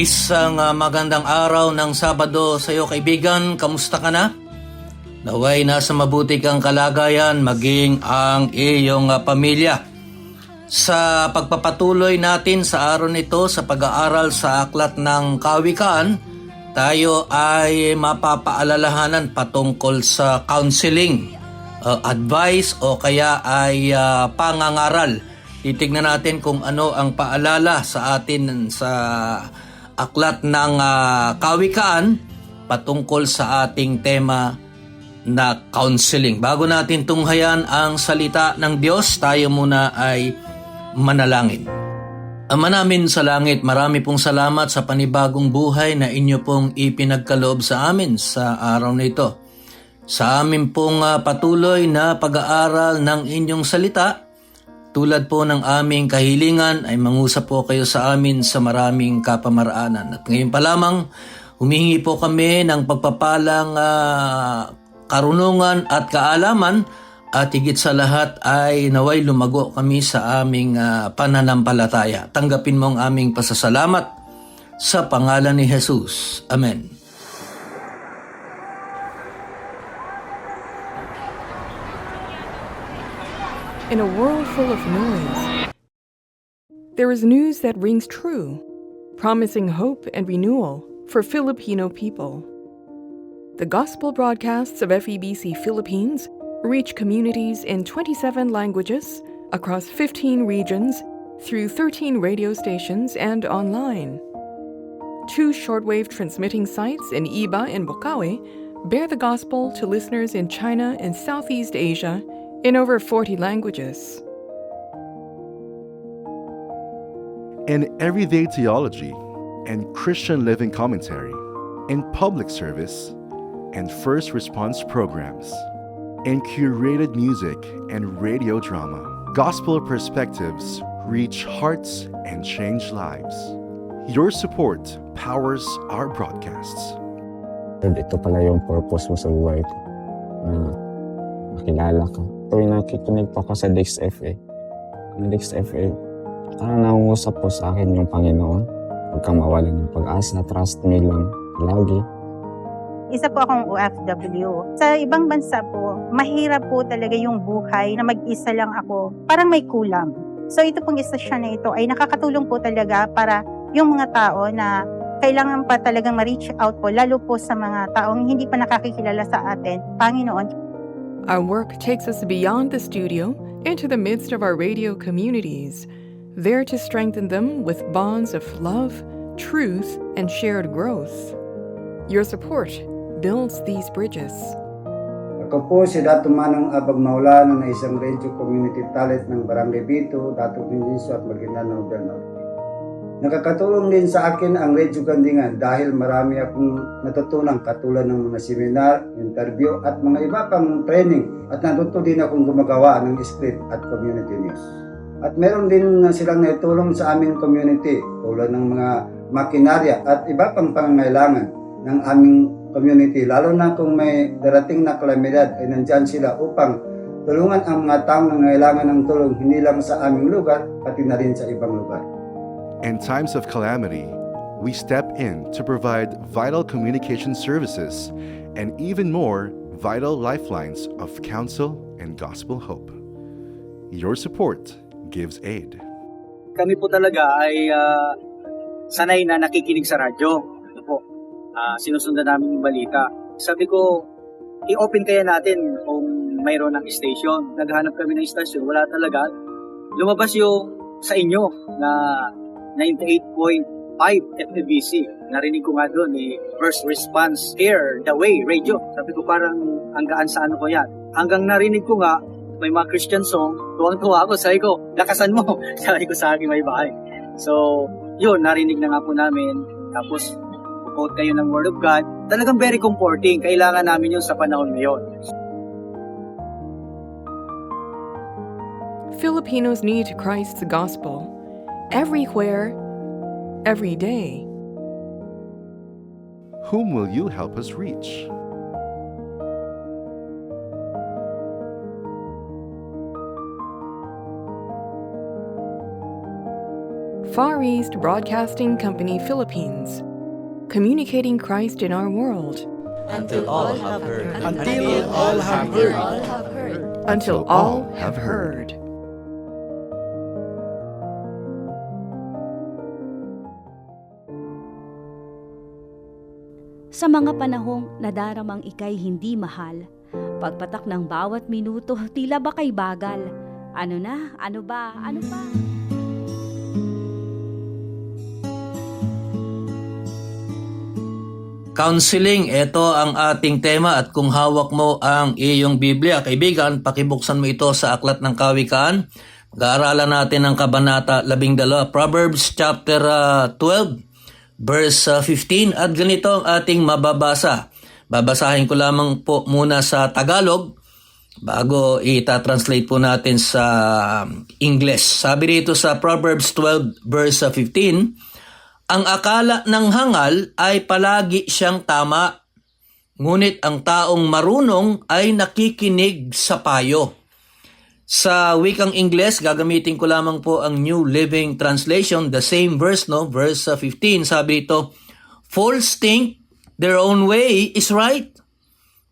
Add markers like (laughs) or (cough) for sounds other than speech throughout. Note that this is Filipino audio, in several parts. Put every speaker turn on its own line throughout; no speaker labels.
Isang ah, magandang araw ng Sabado sa iyo kaibigan. Kamusta ka na? Naway nasa mabuti kang kalagayan maging ang iyong ah, pamilya. Sa pagpapatuloy natin sa araw nito sa pag-aaral sa aklat ng kawikaan, tayo ay mapapaalalahanan patungkol sa counseling, uh, advice o kaya ay ah, pangangaral. Titignan natin kung ano ang paalala sa atin sa aklat ng ah, kawikaan patungkol sa ating tema na counseling. Bago natin tunghayan ang salita ng Diyos, tayo muna ay manalangin. Ama namin sa langit, marami pong salamat sa panibagong buhay na inyo pong ipinagkaloob sa amin sa araw na ito. Sa amin pong ah, patuloy na pag-aaral ng inyong salita, tulad po ng aming kahilingan ay mangusap po kayo sa amin sa maraming kapamaraanan. At ngayon pa lamang, humihingi po kami ng pagpapalang ah, karunungan at kaalaman at higit sa lahat ay naway lumago kami sa aming ah, pananampalataya. Tanggapin mo ang aming pasasalamat sa pangalan ni Jesus. Amen.
In a world full of noise, there is news that rings true, promising hope and renewal for Filipino people. The gospel broadcasts of FEBC Philippines reach communities in 27 languages across 15 regions through 13 radio stations and online. Two shortwave transmitting sites in Iba and Bokawe bear the gospel to listeners in China and Southeast Asia in over 40 languages.
in everyday theology and Christian living commentary, in public service and first response programs, in curated music and radio drama. Gospel perspectives reach hearts and change lives. Your support powers our broadcasts.
Lord, ito pala yung purpose mo sa buhay ko. Na makilala ka. Tuwing nakikinig po ako sa Dix FA, ang Dix FA, parang nangungusap po sa akin yung Panginoon. Huwag kang mawalan ng pag-asa, trust me lang lagi.
Isa po akong OFW. Sa ibang bansa po, mahirap po talaga yung buhay na mag-isa lang ako. Parang may kulang. So ito pong istasyon na ito ay nakakatulong po talaga para yung mga tao na kailangan pa talagang ma-reach out po, lalo po sa mga taong hindi pa nakakikilala sa atin. Panginoon,
Our work takes us beyond the studio into the midst of our radio communities, there to strengthen them with bonds of love, truth, and shared growth. Your support builds these bridges.
Ako po si Dato Manong Abag Maulano na isang radio community talent ng Barangay Bito, Dato at Maguindanao del Norte. Nakakatulong din sa akin ang Radio Gandingan dahil marami akong natutunan katulad ng mga seminar, interview at mga iba pang training at natuto din akong gumagawa ng script at community news. At meron din silang naitulong sa aming community tulad ng mga makinarya at iba pang pangangailangan ng aming community. Lalo na kung may darating na kalamidad ay nandyan sila upang tulungan ang mga taong nangailangan ng tulong hindi lang sa aming lugar pati na rin sa ibang lugar.
In times of calamity, we step in to provide vital communication services and even more vital lifelines of counsel and gospel hope. Your support gives aid.
kami po talaga ay ah, sanay na nakikinig sa radyo. Ano po, ah, sinusundan namin yung balita. Sabi ko, i-open kaya natin kung mayroon ng station. Naghanap kami ng station, wala talaga. Lumabas yung sa inyo na 98.5 FEBC. Narinig ko nga doon eh, First Response Air, The Way, Radio. Sabi ko parang hanggaan sa ano ko yan. Hanggang narinig ko nga, may mga Christian song, tuwang-tuwa ako. Sabi ko, lakasan mo. (laughs) Sabi ko sa aking may bahay. So, yun, narinig na nga po namin. Tapos, quote kayo ng Word of God. Talagang very comforting. Kailangan namin yun sa panahon ngayon.
Filipinos need Christ's gospel everywhere, every day.
Whom will you help us reach?
Far East Broadcasting Company Philippines, communicating Christ in our world
Until all have heard.
Until all have heard.
until all have heard.
Sa mga panahong nadaramang ikay hindi mahal, pagpatak ng bawat minuto tila ba kay bagal. Ano na? Ano ba? Ano pa?
Counseling, ito ang ating tema at kung hawak mo ang iyong Biblia, kaibigan, pakibuksan mo ito sa Aklat ng Kawikaan. Mag-aaralan natin ang Kabanata 12, Proverbs chapter ah, 12, verse ah, 15 at ganito ang ating mababasa. Babasahin ko lamang po muna sa Tagalog bago ita-translate po natin sa English. Sabi rito sa Proverbs 12 verse 15, ang akala ng hangal ay palagi siyang tama, ngunit ang taong marunong ay nakikinig sa payo. Sa wikang Ingles, gagamitin ko lamang po ang New Living Translation, the same verse, no? Verse uh, 15, sabi ito, Fools think their own way is right,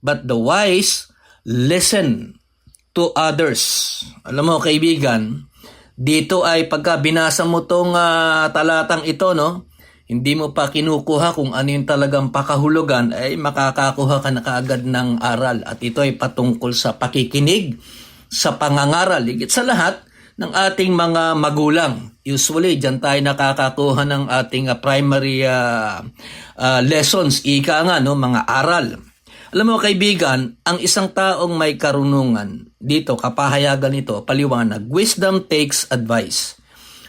but the wise listen to others. Alam mo, kaibigan, dito ay pagka binasa mo tong ah, talatang ito, no? Hindi mo pa kinukuha kung ano yung talagang pakahulugan, ay makakakuha ka na kaagad ng aral. At ito ay patungkol sa pakikinig, sa pangangaral. Higit sa lahat ng ating mga magulang. Usually, dyan tayo nakakakuha ng ating ah, primary ah, ah, lessons, ika nga, no? mga aral. Alam mo kaibigan, ang isang taong may karunungan, dito kapahayagan nito, paliwanag, wisdom takes advice.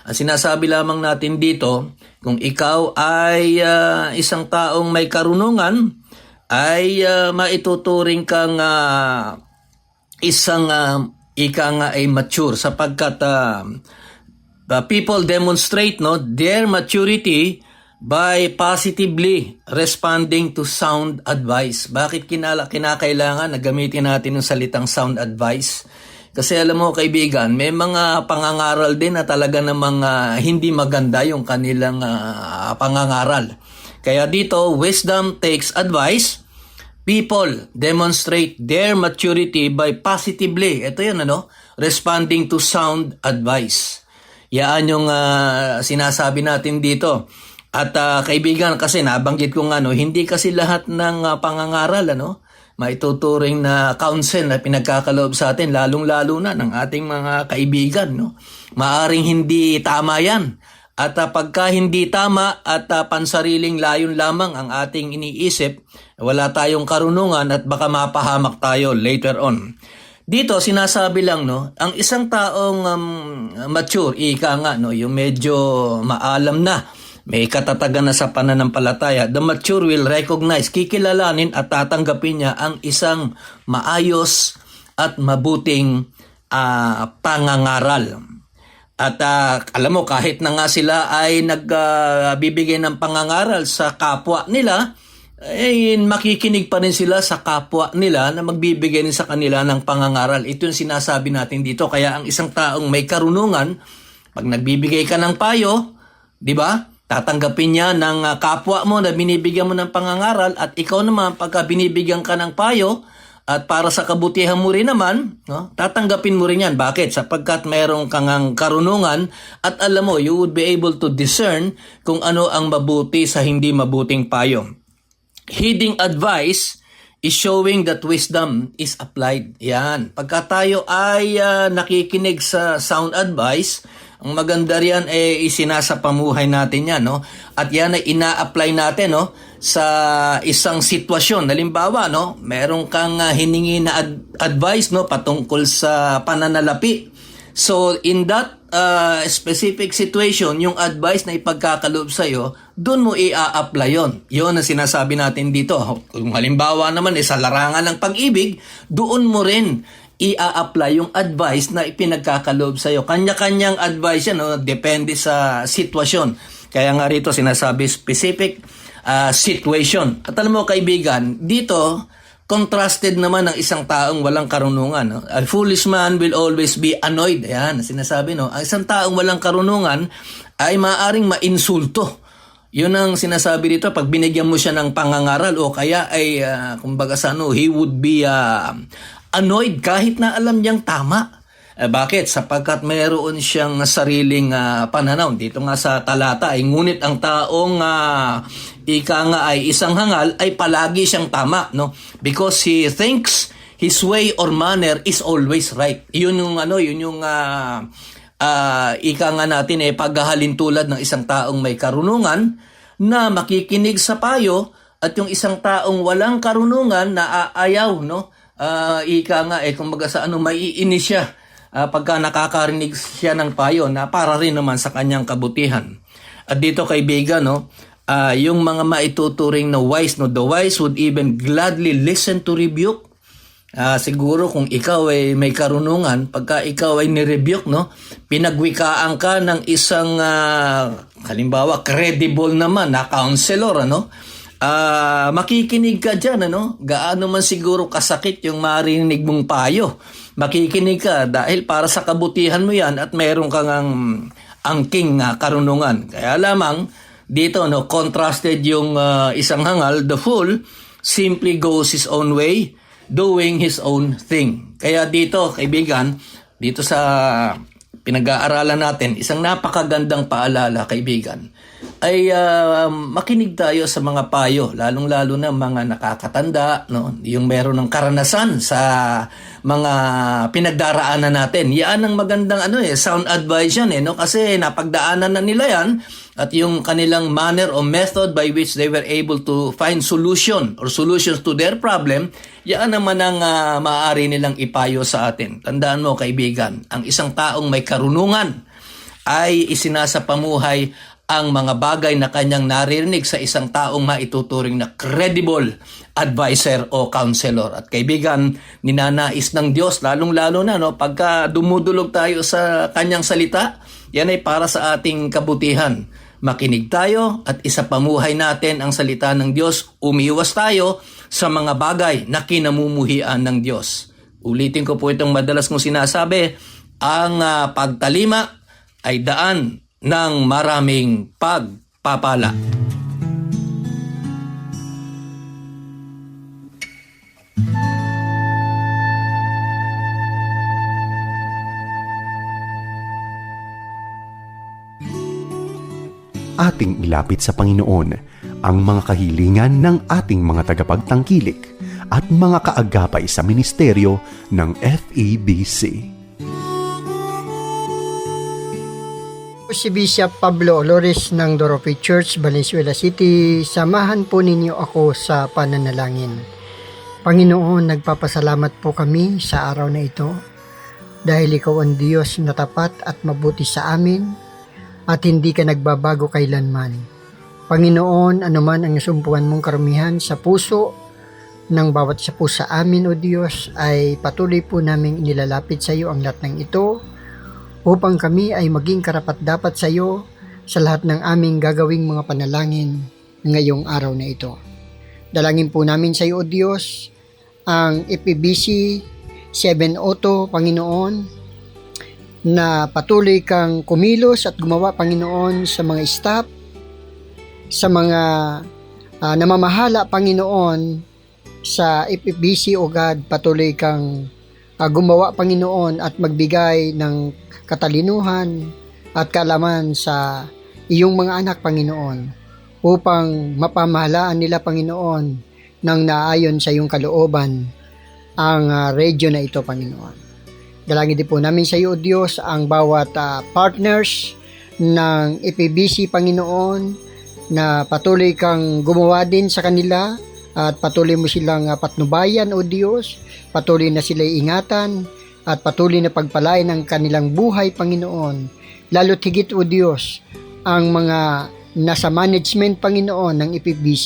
Ang sinasabi lamang natin dito, kung ikaw ay ah, isang taong may karunungan, ay ah, maituturing kang ah, isang ah, ika nga ay mature sapagkat ah, the people demonstrate no their maturity by positively responding to sound advice. Bakit kinala, kinakailangan na gamitin natin yung salitang sound advice? Kasi alam mo kaibigan, may mga pangangaral din na talaga namang ah, hindi maganda yung kanilang ah, pangangaral. Kaya dito, wisdom takes advice. People demonstrate their maturity by positively, ito yun ano, responding to sound advice. Yan yung ah, sinasabi natin dito. At ah, kaibigan, kasi nabanggit ko nga, no, hindi kasi lahat ng ah, pangangaral, ano, maituturing na counsel na pinagkakaloob sa atin, lalong-lalo na ng ating mga kaibigan. No? Maaring hindi tama yan. At ah, pagka hindi tama at ah, pansariling layon lamang ang ating iniisip, wala tayong karunungan at baka mapahamak tayo later on. Dito sinasabi lang no, ang isang taong um, mature, ika nga no, yung medyo maalam na, may katatagan na sa pananampalataya, the mature will recognize, kikilalanin at tatanggapin niya ang isang maayos at mabuting ah, pangangaral. At ah, alam mo, kahit na nga sila ay nagbibigay ng pangangaral sa kapwa nila, eh, makikinig pa rin sila sa kapwa nila na magbibigay rin sa kanila ng pangangaral. Ito yung sinasabi natin dito. Kaya ang isang taong may karunungan, pag nagbibigay ka ng payo, di ba? Tatanggapin niya ng ah, kapwa mo na binibigyan mo ng pangangaral at ikaw naman pagka binibigyan ka ng payo at para sa kabutihan mo rin naman, no, tatanggapin mo rin yan. Bakit? Sapagkat mayroong kang ang karunungan at alam mo, you would be able to discern kung ano ang mabuti sa hindi mabuting payo. Heeding advice is showing that wisdom is applied. Yan. Pagka tayo ay ah, nakikinig sa sound advice, ang maganda riyan ay isinasapamuhay natin yan, no? At yan ay ina-apply natin, no? Sa isang sitwasyon. Halimbawa, no? Meron kang ah, hiningi na ad- advice, no? Patungkol sa pananalapi. So, in that uh, specific situation, yung advice na ipagkakaloob sa'yo, doon mo i-apply yon. Yun ang sinasabi natin dito. Kung halimbawa naman, eh, sa larangan ng pag-ibig, doon mo rin i-apply yung advice na ipinagkakaloob sa'yo. Kanya-kanyang advice yan, no? depende sa sitwasyon. Kaya nga rito sinasabi specific uh, situation. At alam mo kaibigan, dito contrasted naman ng isang taong walang karunungan. No? A foolish man will always be annoyed. Ayan, sinasabi, no? Ang isang taong walang karunungan ay maaring mainsulto. Yun ang sinasabi dito pag binigyan mo siya ng pangangaral o kaya ay ah, kumbaga sa ano, he would be ah, annoyed kahit na alam niyang tama. Eh, bakit? Sapagkat mayroon siyang sariling ah, pananaw. Dito nga sa talata ay ngunit ang taong ah, ika nga ay isang hangal ay palagi siyang tama, no? Because he thinks his way or manner is always right. Yun yung ano, yun yung ah, ah, ika nga natin eh paghahalin tulad ng isang taong may karunungan na makikinig sa payo at yung isang taong walang karunungan na aayaw, no? Ah, ika nga eh kumbaga sa ano maiinis siya ah, pagka nakakarinig siya ng payo na para rin naman sa kanyang kabutihan. At dito kaibigan, no, ah, yung mga maituturing na wise, no, the wise would even gladly listen to rebuke. Ah, siguro kung ikaw ay may karunungan, pagka ikaw ay nirebuke, no, pinagwikaan ka ng isang, ah, halimbawa, credible naman na counselor, ano, Ah, makikinig ka dyan, ano? Gaano man siguro kasakit yung marinig mong payo. Makikinig ka dahil para sa kabutihan mo yan at meron kang ang angking ah, karunungan. Kaya lamang, dito, no, contrasted yung ah, isang hangal, the fool simply goes his own way, doing his own thing. Kaya dito, kaibigan, dito sa pinag-aaralan natin, isang napakagandang paalala, kaibigan, ay ah, makinig tayo sa mga payo, lalong-lalo na mga nakakatanda, no? yung meron ng karanasan sa mga pinagdaraanan natin. Yan ang magandang ano eh, sound advice yan eh, no? kasi napagdaanan na nila yan at yung kanilang manner o method by which they were able to find solution or solutions to their problem, yan naman ang ah, maaari nilang ipayo sa atin. Tandaan mo kaibigan, ang isang taong may karunungan ay isinasapamuhay ang mga bagay na kanyang naririnig sa isang taong maituturing na credible advisor o counselor. At kaibigan, ninanais ng Diyos, lalong-lalo na no, pagka dumudulog tayo sa kanyang salita, yan ay para sa ating kabutihan. Makinig tayo at isapamuhay natin ang salita ng Diyos. Umiwas tayo sa mga bagay na kinamumuhian ng Diyos. Ulitin ko po itong madalas kong sinasabi, ang ah, pagtalima ay daan ng maraming pagpapala.
Ating ilapit sa Panginoon ang mga kahilingan ng ating mga tagapagtangkilik at mga kaagapay sa ministeryo ng FEBC.
Si Bishop Pablo Olores ng Dorope Church, Valenzuela City, samahan po ninyo ako sa pananalangin. Panginoon, nagpapasalamat po kami sa araw na ito dahil ikaw ang Diyos na tapat at mabuti sa amin at hindi ka nagbabago kailanman. Panginoon, anuman ang sumpuan mong karumihan sa puso ng bawat isa po sa amin, O Diyos, ay patuloy po naming inilalapit sa iyo ang lahat ng ito upang kami ay maging karapat-dapat sa iyo sa lahat ng aming gagawing mga panalangin ngayong araw na ito. Dalangin po namin sa iyo, O Diyos, ang EPBC 7.0, Panginoon, na patuloy kang kumilos at gumawa, Panginoon, sa mga staff, sa mga ah, namamahala, Panginoon, sa FFBC, O God, patuloy kang ah, gumawa, Panginoon, at magbigay ng katalinuhan at kaalaman sa iyong mga anak, Panginoon, upang mapamahalaan nila, Panginoon, ng naayon sa iyong kalooban ang ah, radyo na ito, Panginoon. Dalangin din po namin sa iyo, O Diyos, ang bawat ah, partners ng EPBC, Panginoon, na patuloy kang gumawa din sa kanila at patuloy mo silang ah, patnubayan, O Diyos. Patuloy na sila ingatan at patuloy na pagpalain ang kanilang buhay, Panginoon. Lalo't higit, O Diyos, ang mga nasa management, Panginoon, ng EPBC.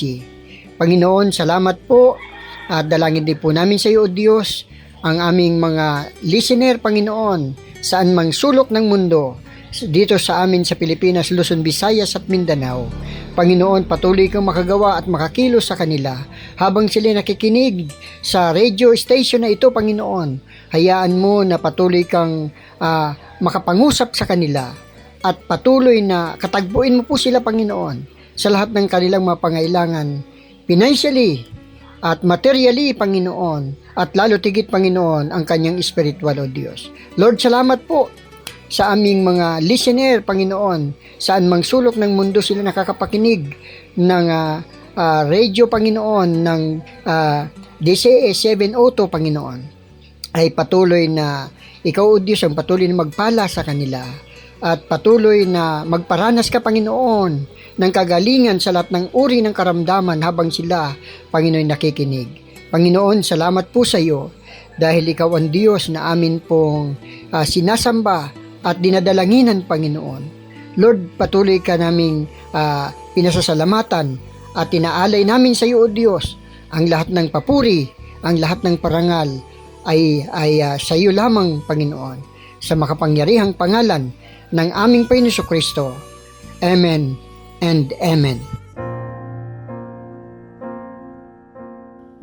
Panginoon, salamat po at dalangin din po namin sa iyo, O Diyos, ang aming mga listener, Panginoon, saan mang sulok ng mundo, dito sa amin sa Pilipinas, Luzon, Visayas at Mindanao. Panginoon, patuloy kang makagawa at makakilos sa kanila habang sila nakikinig sa radio station na ito, Panginoon. Hayaan mo na patuloy kang ah, makapangusap sa kanila at patuloy na katagpuin mo po sila, Panginoon, sa lahat ng kanilang mga pangailangan, financially at materially, Panginoon, at lalo tigit, Panginoon, ang kanyang spiritual, O Diyos. Lord, salamat po sa aming mga listener, Panginoon, saan mang sulok ng mundo sila nakakapakinig ng ah, ah, radio, Panginoon, ng uh, DCE 702, Panginoon, ay patuloy na ikaw, O Diyos, ang patuloy na magpala sa kanila at patuloy na magparanas ka, Panginoon, ng kagalingan sa lahat ng uri ng karamdaman habang sila, Panginoon, nakikinig. Panginoon, salamat po sa iyo dahil ikaw ang Diyos na amin pong ah, sinasamba at dinadalanginan, Panginoon. Lord, patuloy ka naming ah, pinasasalamatan at tinaalay namin sa iyo, O Diyos, ang lahat ng papuri, ang lahat ng parangal ay, ay ah, sa iyo lamang, Panginoon, sa makapangyarihang pangalan ng aming Panginoon Kristo. Amen and Amen.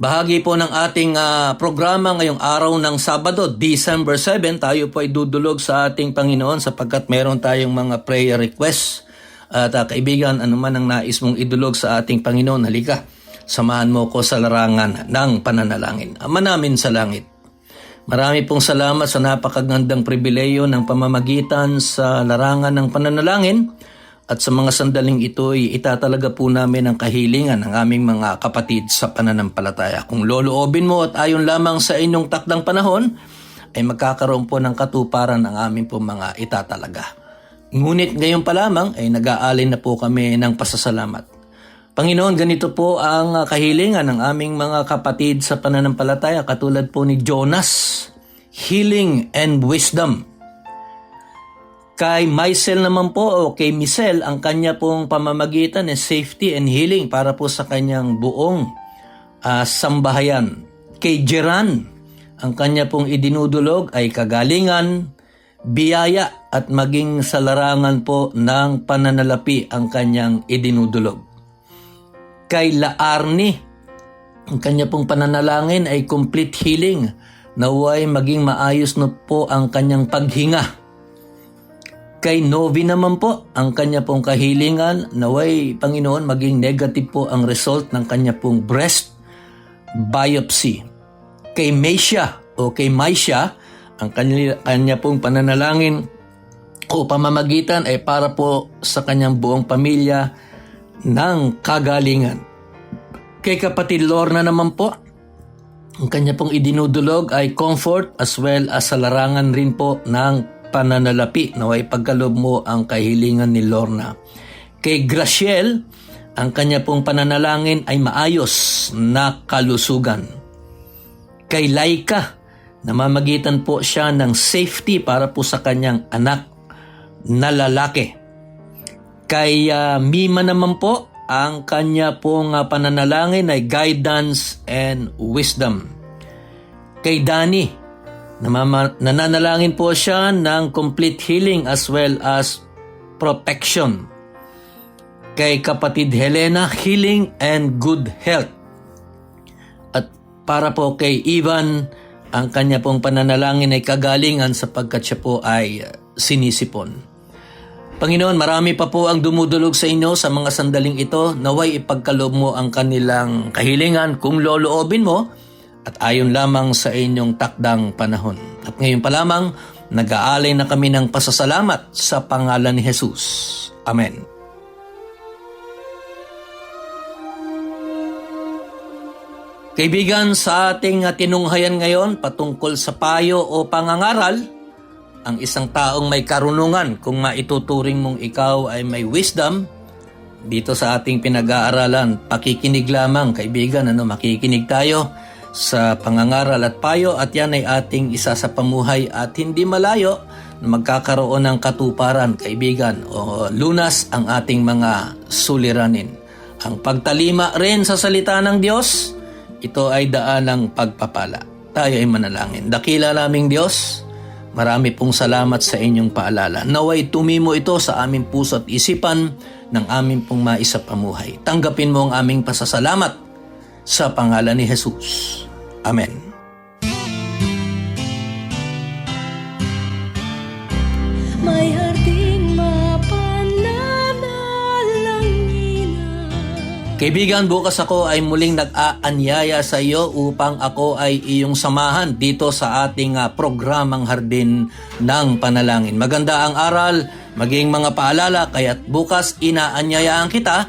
Bahagi po ng ating ah, programa ngayong araw ng Sabado, December 7, tayo po ay dudulog sa ating Panginoon sapagkat meron tayong mga prayer requests. At ah, kaibigan, ano man ang nais mong idulog sa ating Panginoon, halika, samahan mo ko sa larangan ng pananalangin. Ama namin sa langit, Marami pong salamat sa napakagandang pribileyo ng pamamagitan sa larangan ng pananalangin at sa mga sandaling ito ay itatalaga po namin ang kahilingan ng aming mga kapatid sa pananampalataya. Kung loloobin mo at ayon lamang sa inyong takdang panahon, ay magkakaroon po ng katuparan ang aming po mga itatalaga. Ngunit ngayon pa lamang ay nag-aalin na po kami ng pasasalamat. Panginoon, ganito po ang kahilingan ng aming mga kapatid sa pananampalataya katulad po ni Jonas, healing and wisdom. Kay Maisel naman po o kay Misel, ang kanya pong pamamagitan is safety and healing para po sa kanyang buong uh, sambahayan. Kay Jeran, ang kanya pong idinudulog ay kagalingan, biyaya at maging sa larangan po ng pananalapi ang kanyang idinudulog kay Laarni. Ang kanya pong pananalangin ay complete healing. Naway maging maayos na po ang kanyang paghinga. Kay Novi naman po, ang kanya pong kahilingan, naway Panginoon maging negative po ang result ng kanya pong breast biopsy. Kay Meisha o kay Maisha, ang kanya, kanya pong pananalangin o pamamagitan ay para po sa kanyang buong pamilya ng kagalingan. Kay kapatid Lorna naman po, ang kanya pong idinudulog ay comfort as well as sa larangan rin po ng pananalapi na way pagkalob mo ang kahilingan ni Lorna. Kay Graciel, ang kanya pong pananalangin ay maayos na kalusugan. Kay Laika, namamagitan po siya ng safety para po sa kanyang anak na lalaki. Kay uh, Mima naman po, ang kanya pong uh, pananalangin ay guidance and wisdom. Kay Dani, namama- nananalangin po siya ng complete healing as well as protection. Kay kapatid Helena, healing and good health. At para po kay Ivan, ang kanya pong pananalangin ay kagalingan sapagkat siya po ay uh, sinisipon. Panginoon, marami pa po ang dumudulog sa inyo sa mga sandaling ito. Naway ipagkaloob mo ang kanilang kahilingan kung loloobin mo at ayon lamang sa inyong takdang panahon. At ngayon pa lamang, nag-aalay na kami ng pasasalamat sa pangalan ni Jesus. Amen. Kaibigan, sa ating tinunghayan ngayon patungkol sa payo o pangangaral, ang isang taong may karunungan kung maituturing mong ikaw ay may wisdom, dito sa ating pinag-aaralan, pakikinig lamang kaibigan, ano, makikinig tayo sa pangangaral at payo at yan ay ating isa sa pamuhay at hindi malayo na magkakaroon ng katuparan kaibigan o lunas ang ating mga suliranin. Ang pagtalima rin sa salita ng Diyos, ito ay daan ng pagpapala. Tayo ay manalangin. Dakila naming Diyos, marami pong salamat sa inyong paalala. Naway tumimo ito sa aming puso at isipan ng aming pong maisapamuhay. Tanggapin mo ang aming pasasalamat sa pangalan ni Jesus. Amen. Kaibigan, bukas ako ay muling nag-aanyaya sa iyo upang ako ay iyong samahan dito sa ating ah, programang Hardin ng Panalangin. Maganda ang aral, maging mga paalala, kaya't bukas inaanyayaan kita,